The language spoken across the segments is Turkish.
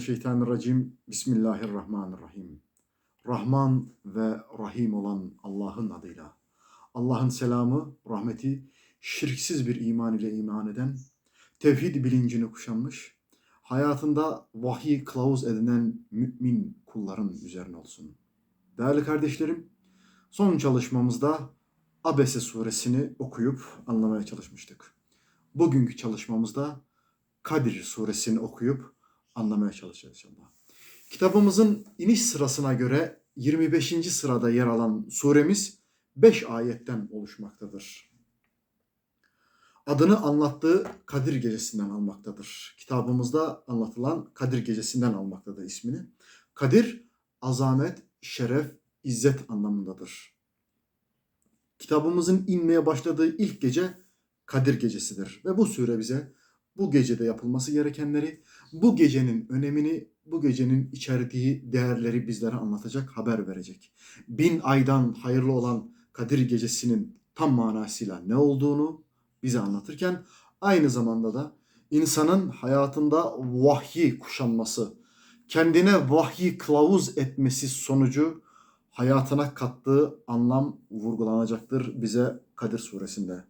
Euzubillahimineşşeytanirracim. Bismillahirrahmanirrahim. Rahman ve Rahim olan Allah'ın adıyla. Allah'ın selamı, rahmeti, şirksiz bir iman ile iman eden, tevhid bilincini kuşanmış, hayatında vahiy kılavuz edinen mümin kulların üzerine olsun. Değerli kardeşlerim, son çalışmamızda Abese suresini okuyup anlamaya çalışmıştık. Bugünkü çalışmamızda Kadir suresini okuyup anlamaya çalışacağız inşallah. Kitabımızın iniş sırasına göre 25. sırada yer alan suremiz 5 ayetten oluşmaktadır. Adını anlattığı Kadir Gecesi'nden almaktadır. Kitabımızda anlatılan Kadir Gecesi'nden almaktadır ismini. Kadir, azamet, şeref, izzet anlamındadır. Kitabımızın inmeye başladığı ilk gece Kadir Gecesi'dir. Ve bu sure bize bu gecede yapılması gerekenleri, bu gecenin önemini, bu gecenin içerdiği değerleri bizlere anlatacak, haber verecek. Bin aydan hayırlı olan Kadir Gecesi'nin tam manasıyla ne olduğunu bize anlatırken aynı zamanda da insanın hayatında vahyi kuşanması, kendine vahyi kılavuz etmesi sonucu hayatına kattığı anlam vurgulanacaktır bize Kadir suresinde.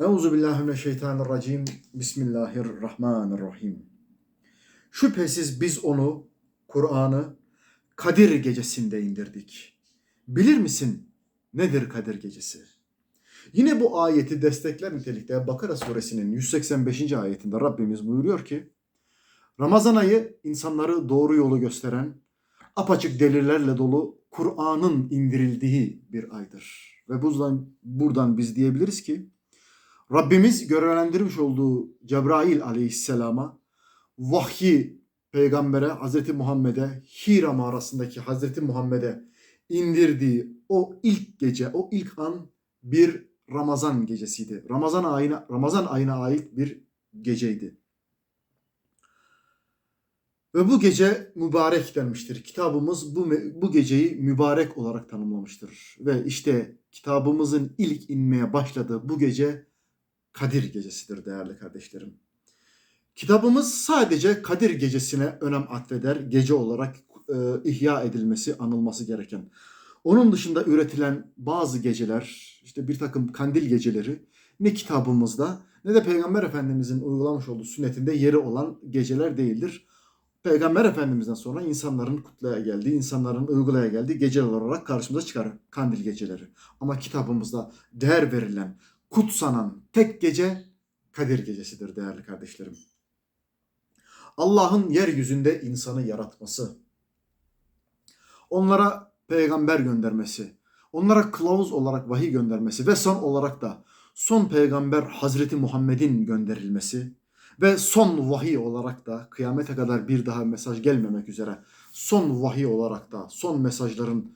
Euzu billahi mineşşeytanirracim. Bismillahirrahmanirrahim. Şüphesiz biz onu, Kur'an'ı Kadir gecesinde indirdik. Bilir misin nedir Kadir gecesi? Yine bu ayeti destekler nitelikte Bakara suresinin 185. ayetinde Rabbimiz buyuruyor ki Ramazan ayı insanları doğru yolu gösteren, apaçık delillerle dolu Kur'an'ın indirildiği bir aydır. Ve buradan, buradan biz diyebiliriz ki Rabbimiz görevlendirmiş olduğu Cebrail aleyhisselama vahyi peygambere Hazreti Muhammed'e Hira mağarasındaki Hazreti Muhammed'e indirdiği o ilk gece, o ilk an bir Ramazan gecesiydi. Ramazan ayına Ramazan ayına ait bir geceydi. Ve bu gece mübarek denmiştir. Kitabımız bu bu geceyi mübarek olarak tanımlamıştır. Ve işte kitabımızın ilk inmeye başladığı bu gece Kadir Gecesi'dir değerli kardeşlerim. Kitabımız sadece Kadir Gecesi'ne önem atfeder, gece olarak e, ihya edilmesi, anılması gereken. Onun dışında üretilen bazı geceler, işte bir takım kandil geceleri ne kitabımızda ne de Peygamber Efendimizin uygulamış olduğu sünnetinde yeri olan geceler değildir. Peygamber Efendimiz'den sonra insanların kutlaya geldiği, insanların uygulaya geldiği geceler olarak karşımıza çıkar kandil geceleri. Ama kitabımızda değer verilen, kutsanan tek gece Kadir Gecesi'dir değerli kardeşlerim. Allah'ın yeryüzünde insanı yaratması, onlara peygamber göndermesi, onlara kılavuz olarak vahiy göndermesi ve son olarak da son peygamber Hazreti Muhammed'in gönderilmesi ve son vahiy olarak da kıyamete kadar bir daha mesaj gelmemek üzere son vahiy olarak da son mesajların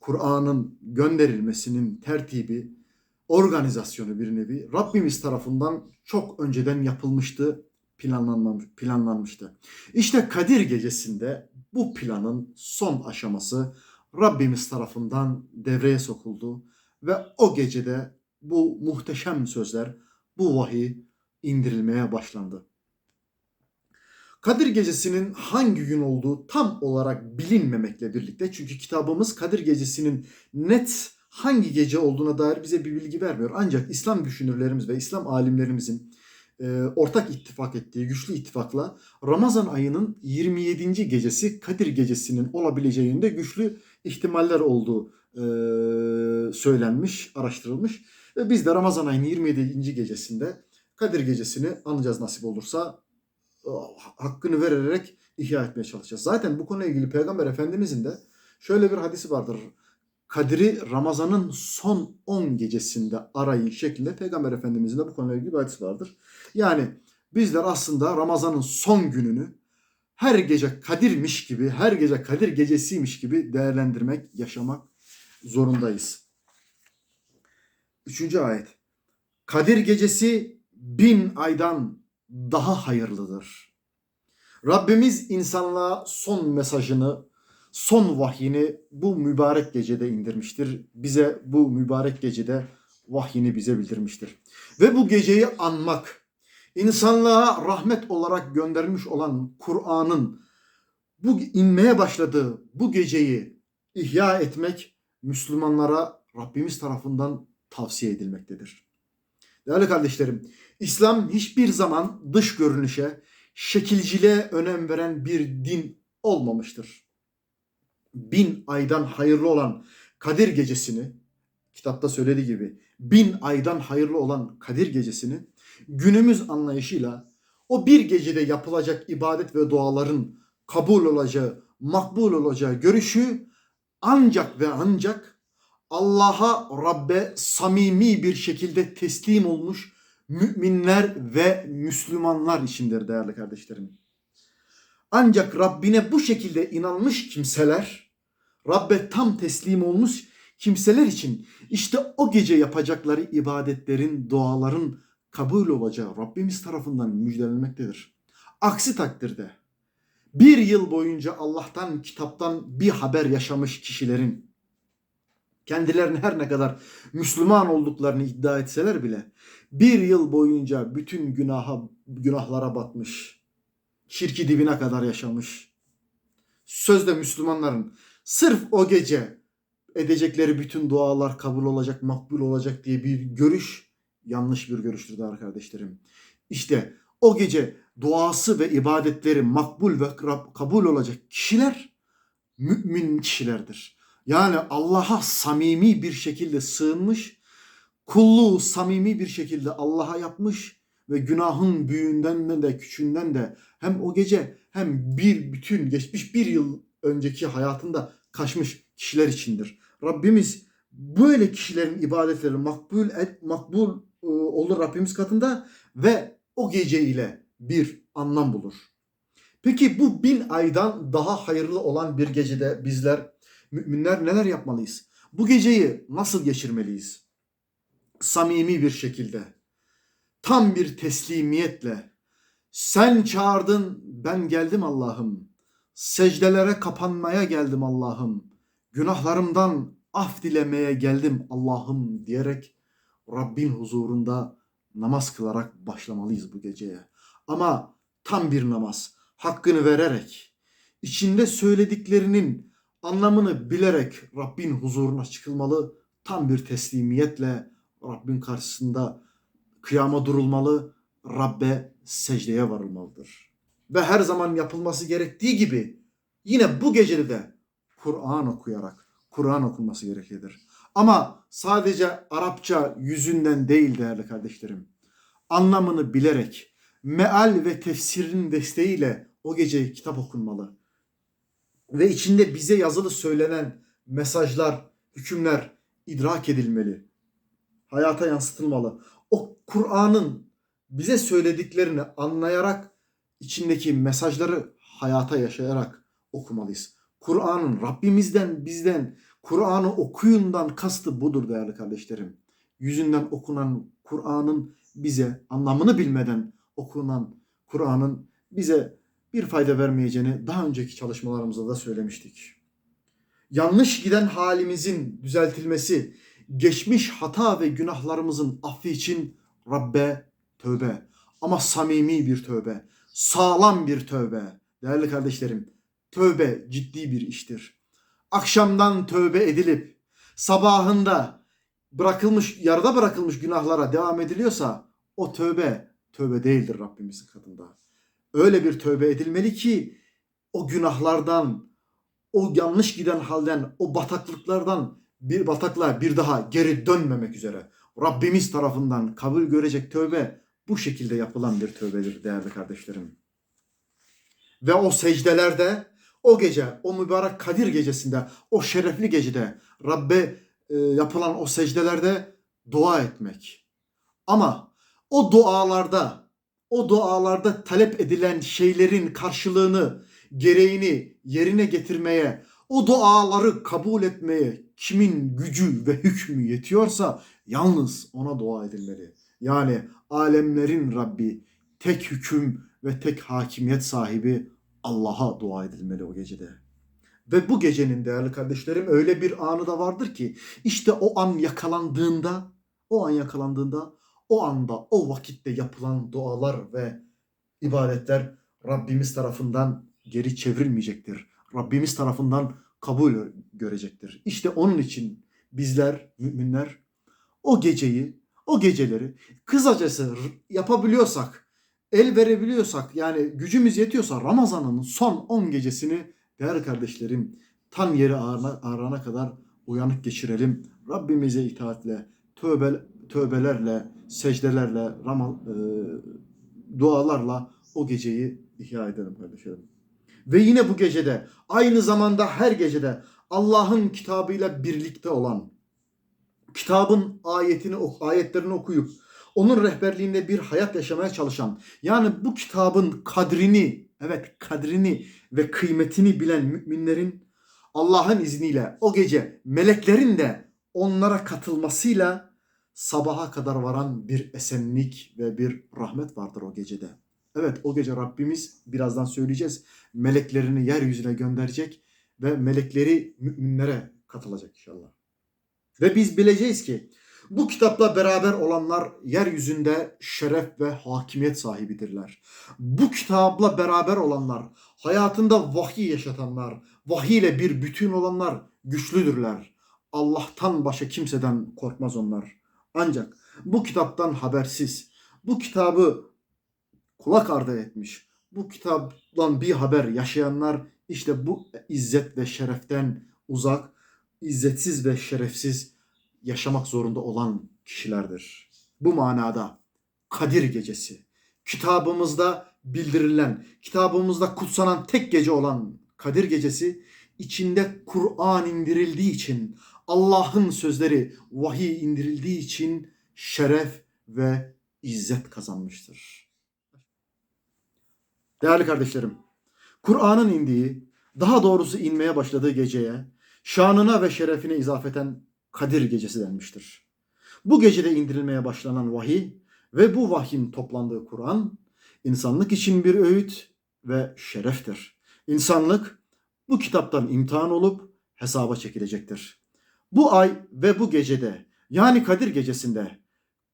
Kur'an'ın gönderilmesinin tertibi organizasyonu bir nevi Rabbimiz tarafından çok önceden yapılmıştı, planlanmamış, planlanmıştı. İşte Kadir gecesinde bu planın son aşaması Rabbimiz tarafından devreye sokuldu ve o gecede bu muhteşem sözler, bu vahiy indirilmeye başlandı. Kadir Gecesi'nin hangi gün olduğu tam olarak bilinmemekle birlikte çünkü kitabımız Kadir Gecesi'nin net hangi gece olduğuna dair bize bir bilgi vermiyor. Ancak İslam düşünürlerimiz ve İslam alimlerimizin e, ortak ittifak ettiği güçlü ittifakla Ramazan ayının 27. gecesi Kadir Gecesi'nin olabileceği yönünde güçlü ihtimaller olduğu e, söylenmiş, araştırılmış. Ve biz de Ramazan ayının 27. gecesinde Kadir Gecesi'ni anacağız nasip olursa e, hakkını vererek ihya etmeye çalışacağız. Zaten bu konuyla ilgili Peygamber Efendimizin de şöyle bir hadisi vardır. Kadir'i Ramazan'ın son 10 gecesinde arayın şeklinde Peygamber Efendimizin de bu konuyla ilgili bir hadis vardır. Yani bizler aslında Ramazan'ın son gününü her gece Kadir'miş gibi, her gece Kadir gecesiymiş gibi değerlendirmek, yaşamak zorundayız. Üçüncü ayet. Kadir gecesi bin aydan daha hayırlıdır. Rabbimiz insanlığa son mesajını son vahyini bu mübarek gecede indirmiştir. Bize bu mübarek gecede vahyini bize bildirmiştir. Ve bu geceyi anmak, insanlığa rahmet olarak gönderilmiş olan Kur'an'ın bu inmeye başladığı bu geceyi ihya etmek Müslümanlara Rabbimiz tarafından tavsiye edilmektedir. Değerli kardeşlerim, İslam hiçbir zaman dış görünüşe, şekilciliğe önem veren bir din olmamıştır. Bin aydan hayırlı olan Kadir gecesini, kitapta söylediği gibi bin aydan hayırlı olan Kadir gecesini günümüz anlayışıyla o bir gecede yapılacak ibadet ve duaların kabul olacağı, makbul olacağı görüşü ancak ve ancak Allah'a Rabbe samimi bir şekilde teslim olmuş müminler ve Müslümanlar içindir değerli kardeşlerim. Ancak Rabbine bu şekilde inanmış kimseler, Rabbe tam teslim olmuş kimseler için işte o gece yapacakları ibadetlerin, duaların kabul olacağı Rabbimiz tarafından müjdelenmektedir. Aksi takdirde bir yıl boyunca Allah'tan, kitaptan bir haber yaşamış kişilerin kendilerini her ne kadar Müslüman olduklarını iddia etseler bile bir yıl boyunca bütün günaha, günahlara batmış, şirki dibine kadar yaşamış. Sözde Müslümanların sırf o gece edecekleri bütün dualar kabul olacak, makbul olacak diye bir görüş yanlış bir görüştür değerli kardeşlerim. İşte o gece duası ve ibadetleri makbul ve kabul olacak kişiler mümin kişilerdir. Yani Allah'a samimi bir şekilde sığınmış, kulluğu samimi bir şekilde Allah'a yapmış ve günahın büyüğünden de küçüğünden de hem o gece hem bir bütün geçmiş bir yıl önceki hayatında kaçmış kişiler içindir. Rabbimiz böyle kişilerin ibadetleri makbul et, makbul e, olur Rabbimiz katında ve o gece ile bir anlam bulur. Peki bu bin aydan daha hayırlı olan bir gecede bizler müminler neler yapmalıyız? Bu geceyi nasıl geçirmeliyiz? Samimi bir şekilde, tam bir teslimiyetle, sen çağırdın ben geldim Allah'ım, secdelere kapanmaya geldim Allah'ım, günahlarımdan af dilemeye geldim Allah'ım diyerek Rabbin huzurunda namaz kılarak başlamalıyız bu geceye. Ama tam bir namaz, hakkını vererek, içinde söylediklerinin anlamını bilerek Rabbin huzuruna çıkılmalı. Tam bir teslimiyetle Rabbin karşısında kıyama durulmalı, Rabbe secdeye varılmalıdır. Ve her zaman yapılması gerektiği gibi yine bu gecede de Kur'an okuyarak Kur'an okunması gereklidir. Ama sadece Arapça yüzünden değil değerli kardeşlerim. Anlamını bilerek, meal ve tefsirin desteğiyle o gece kitap okunmalı. Ve içinde bize yazılı söylenen mesajlar, hükümler idrak edilmeli. Hayata yansıtılmalı. O Kur'an'ın bize söylediklerini anlayarak içindeki mesajları hayata yaşayarak okumalıyız. Kur'an'ın Rabbimizden bizden Kur'an'ı okuyundan kastı budur değerli kardeşlerim. Yüzünden okunan Kur'an'ın bize anlamını bilmeden okunan Kur'an'ın bize bir fayda vermeyeceğini daha önceki çalışmalarımızda da söylemiştik. Yanlış giden halimizin düzeltilmesi, geçmiş hata ve günahlarımızın affi için Rabbe tövbe. Ama samimi bir tövbe, sağlam bir tövbe. Değerli kardeşlerim, tövbe ciddi bir iştir. Akşamdan tövbe edilip sabahında bırakılmış, yarıda bırakılmış günahlara devam ediliyorsa o tövbe tövbe değildir Rabbimizin katında. Öyle bir tövbe edilmeli ki o günahlardan, o yanlış giden halden, o bataklıklardan bir bataklığa bir daha geri dönmemek üzere Rabbimiz tarafından kabul görecek tövbe bu şekilde yapılan bir tövbedir değerli kardeşlerim. Ve o secdelerde o gece, o mübarek Kadir gecesinde, o şerefli gecede Rabbe e, yapılan o secdelerde dua etmek. Ama o dualarda, o dualarda talep edilen şeylerin karşılığını, gereğini yerine getirmeye, o duaları kabul etmeye kimin gücü ve hükmü yetiyorsa yalnız ona dua edilmeli. Yani alemlerin Rabbi, tek hüküm ve tek hakimiyet sahibi Allah'a dua edilmeli o gecede. Ve bu gecenin değerli kardeşlerim öyle bir anı da vardır ki işte o an yakalandığında, o an yakalandığında o anda, o vakitte yapılan dualar ve ibadetler Rabbimiz tarafından geri çevrilmeyecektir. Rabbimiz tarafından kabul görecektir. İşte onun için bizler müminler o geceyi, o geceleri kısacası yapabiliyorsak, el verebiliyorsak yani gücümüz yetiyorsa Ramazan'ın son 10 gecesini değerli kardeşlerim tam yeri ağrına, ağrana kadar uyanık geçirelim. Rabbimize itaatle, tövbe, tövbelerle, secdelerle, Rama, e, dualarla o geceyi ihya edelim kardeşlerim. Ve yine bu gecede aynı zamanda her gecede Allah'ın kitabıyla birlikte olan kitabın ayetini ayetlerini okuyup onun rehberliğinde bir hayat yaşamaya çalışan yani bu kitabın kadrini evet kadrini ve kıymetini bilen müminlerin Allah'ın izniyle o gece meleklerin de onlara katılmasıyla sabaha kadar varan bir esenlik ve bir rahmet vardır o gecede. Evet o gece Rabbimiz birazdan söyleyeceğiz. Meleklerini yeryüzüne gönderecek ve melekleri müminlere katılacak inşallah. Ve biz bileceğiz ki bu kitapla beraber olanlar yeryüzünde şeref ve hakimiyet sahibidirler. Bu kitapla beraber olanlar, hayatında vahiy yaşatanlar, vahiy ile bir bütün olanlar güçlüdürler. Allah'tan başka kimseden korkmaz onlar. Ancak bu kitaptan habersiz, bu kitabı kulak ardı etmiş, bu kitaptan bir haber yaşayanlar işte bu izzet ve şereften uzak, izzetsiz ve şerefsiz yaşamak zorunda olan kişilerdir. Bu manada Kadir Gecesi, kitabımızda bildirilen, kitabımızda kutsanan tek gece olan Kadir Gecesi içinde Kur'an indirildiği için, Allah'ın sözleri vahiy indirildiği için şeref ve izzet kazanmıştır. Değerli kardeşlerim, Kur'an'ın indiği, daha doğrusu inmeye başladığı geceye, şanına ve şerefine izafeten Kadir Gecesi denmiştir. Bu gecede indirilmeye başlanan vahiy ve bu vahyin toplandığı Kur'an, insanlık için bir öğüt ve şereftir. İnsanlık bu kitaptan imtihan olup hesaba çekilecektir. Bu ay ve bu gecede yani Kadir Gecesi'nde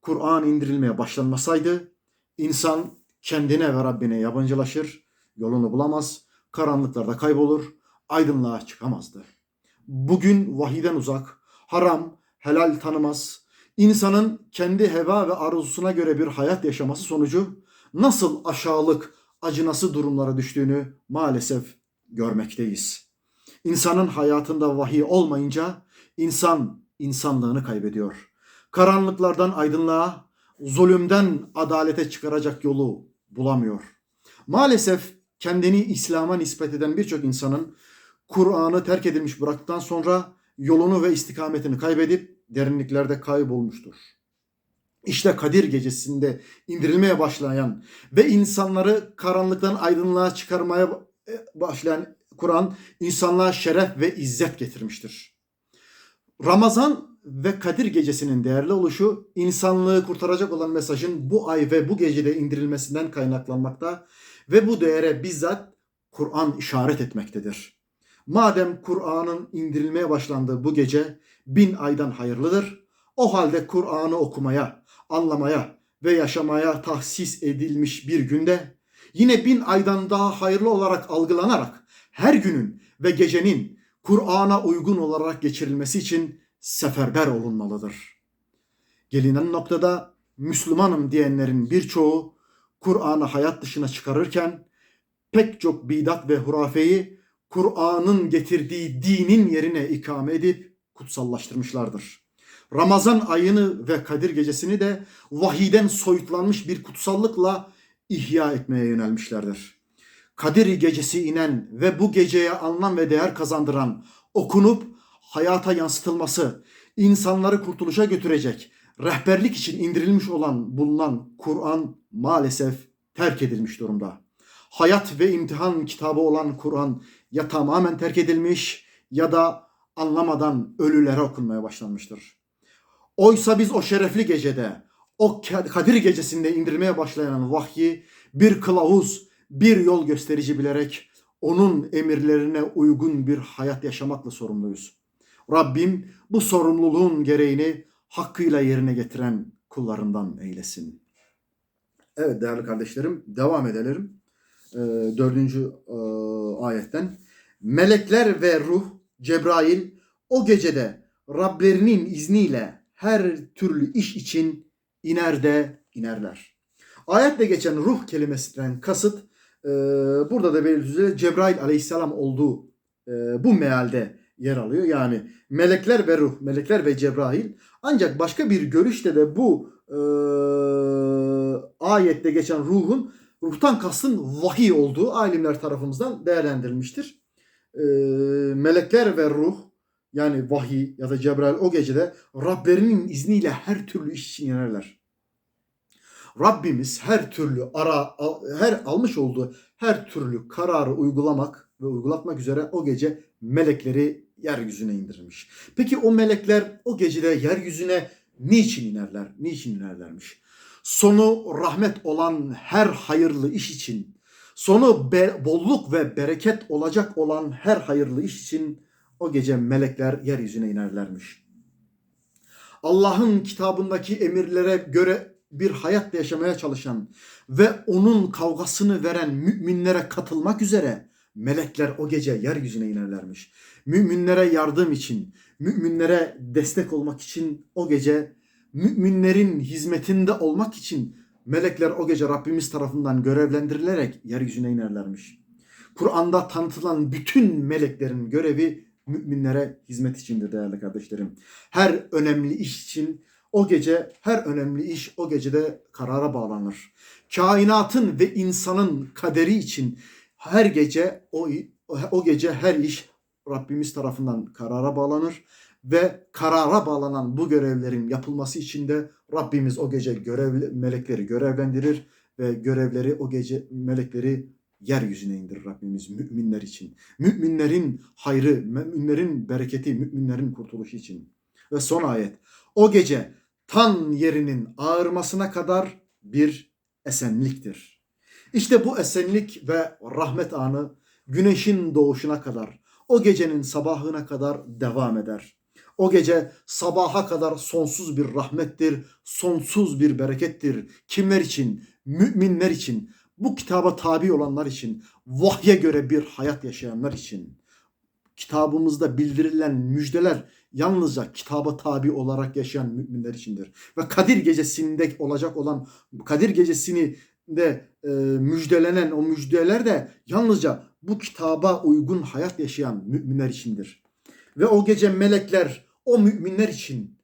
Kur'an indirilmeye başlanmasaydı insan kendine ve Rabbine yabancılaşır, yolunu bulamaz, karanlıklarda kaybolur, aydınlığa çıkamazdı. Bugün vahiden uzak, haram, helal tanımaz, insanın kendi heva ve arzusuna göre bir hayat yaşaması sonucu nasıl aşağılık, acınası durumlara düştüğünü maalesef görmekteyiz. İnsanın hayatında vahiy olmayınca insan insanlığını kaybediyor. Karanlıklardan aydınlığa, zulümden adalete çıkaracak yolu bulamıyor. Maalesef kendini İslam'a nispet eden birçok insanın Kur'an'ı terk edilmiş bıraktıktan sonra yolunu ve istikametini kaybedip derinliklerde kaybolmuştur. İşte Kadir gecesinde indirilmeye başlayan ve insanları karanlıktan aydınlığa çıkarmaya başlayan Kur'an insanlığa şeref ve izzet getirmiştir. Ramazan ve Kadir gecesinin değerli oluşu insanlığı kurtaracak olan mesajın bu ay ve bu gecede indirilmesinden kaynaklanmakta ve bu değere bizzat Kur'an işaret etmektedir. Madem Kur'an'ın indirilmeye başlandığı bu gece bin aydan hayırlıdır, o halde Kur'an'ı okumaya, anlamaya ve yaşamaya tahsis edilmiş bir günde yine bin aydan daha hayırlı olarak algılanarak her günün ve gecenin Kur'an'a uygun olarak geçirilmesi için seferber olunmalıdır. Gelinen noktada Müslümanım diyenlerin birçoğu Kur'an'ı hayat dışına çıkarırken pek çok bidat ve hurafeyi Kur'an'ın getirdiği dinin yerine ikame edip kutsallaştırmışlardır. Ramazan ayını ve Kadir gecesini de vahiden soyutlanmış bir kutsallıkla ihya etmeye yönelmişlerdir. Kadir gecesi inen ve bu geceye anlam ve değer kazandıran, okunup hayata yansıtılması, insanları kurtuluşa götürecek, rehberlik için indirilmiş olan bulunan Kur'an maalesef terk edilmiş durumda. Hayat ve imtihan kitabı olan Kur'an ya tamamen terk edilmiş ya da anlamadan ölülere okunmaya başlanmıştır. Oysa biz o şerefli gecede, o Kadir gecesinde indirmeye başlayan vahyi bir kılavuz, bir yol gösterici bilerek onun emirlerine uygun bir hayat yaşamakla sorumluyuz. Rabbim bu sorumluluğun gereğini hakkıyla yerine getiren kullarından eylesin. Evet değerli kardeşlerim devam edelim. e, dördüncü e, ayetten. Melekler ve ruh Cebrail o gecede Rablerinin izniyle her türlü iş için iner de inerler. Ayetle geçen ruh kelimesinden kasıt e, burada da belirtildiği Cebrail aleyhisselam olduğu e, bu mealde yer alıyor. Yani melekler ve ruh, melekler ve Cebrail ancak başka bir görüşte de bu e, ayette geçen ruhun ruhtan kastın vahiy olduğu alimler tarafımızdan değerlendirilmiştir. E, melekler ve ruh yani vahiy ya da Cebrail o gecede Rablerinin izniyle her türlü iş için inerler. Rabbimiz her türlü ara her almış olduğu her türlü kararı uygulamak ve uygulatmak üzere o gece melekleri yeryüzüne indirmiş. Peki o melekler o gecede yeryüzüne niçin inerler? Niçin inerlermiş? Sonu rahmet olan her hayırlı iş için, sonu be- bolluk ve bereket olacak olan her hayırlı iş için o gece melekler yeryüzüne inerlermiş. Allah'ın kitabındaki emirlere göre bir hayat yaşamaya çalışan ve onun kavgasını veren müminlere katılmak üzere melekler o gece yeryüzüne inerlermiş. Müminlere yardım için, müminlere destek olmak için o gece müminlerin hizmetinde olmak için melekler o gece Rabbimiz tarafından görevlendirilerek yeryüzüne inerlermiş. Kur'an'da tanıtılan bütün meleklerin görevi müminlere hizmet içindir değerli kardeşlerim. Her önemli iş için o gece her önemli iş o gecede karara bağlanır. Kainatın ve insanın kaderi için her gece o o gece her iş Rabbimiz tarafından karara bağlanır ve karara bağlanan bu görevlerin yapılması için de Rabbimiz o gece görev melekleri görevlendirir ve görevleri o gece melekleri yeryüzüne indirir Rabbimiz müminler için. Müminlerin hayrı, müminlerin bereketi, müminlerin kurtuluşu için. Ve son ayet. O gece tan yerinin ağırmasına kadar bir esenliktir. İşte bu esenlik ve rahmet anı güneşin doğuşuna kadar, o gecenin sabahına kadar devam eder. O gece sabaha kadar sonsuz bir rahmettir, sonsuz bir berekettir. Kimler için? Müminler için, bu kitaba tabi olanlar için, vahye göre bir hayat yaşayanlar için. Kitabımızda bildirilen müjdeler yalnızca kitaba tabi olarak yaşayan müminler içindir. Ve Kadir gecesinde olacak olan Kadir gecesini de e, müjdelenen o müjdeler de yalnızca bu kitaba uygun hayat yaşayan müminler içindir. Ve o gece melekler o müminler için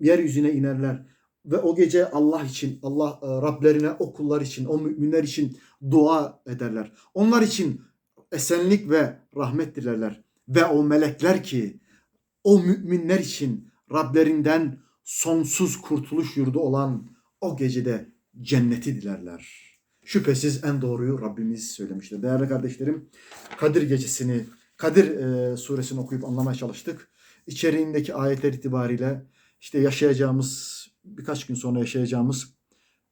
yeryüzüne inerler ve o gece Allah için, Allah e, Rablerine, o kullar için, o müminler için dua ederler. Onlar için esenlik ve rahmet dilerler. Ve o melekler ki o müminler için Rablerinden sonsuz kurtuluş yurdu olan o gecede cenneti dilerler. Şüphesiz en doğruyu Rabbimiz söylemiştir. Değerli kardeşlerim, Kadir gecesini, Kadir e, suresini okuyup anlamaya çalıştık. İçeriğindeki ayetler itibariyle işte yaşayacağımız, birkaç gün sonra yaşayacağımız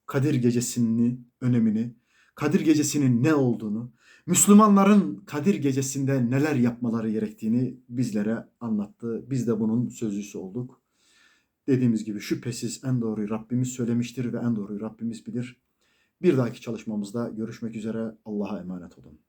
Kadir gecesinin önemini, Kadir gecesinin ne olduğunu, Müslümanların Kadir gecesinde neler yapmaları gerektiğini bizlere anlattı. Biz de bunun sözcüsü olduk. Dediğimiz gibi şüphesiz en doğruyu Rabbimiz söylemiştir ve en doğruyu Rabbimiz bilir. Bir dahaki çalışmamızda görüşmek üzere. Allah'a emanet olun.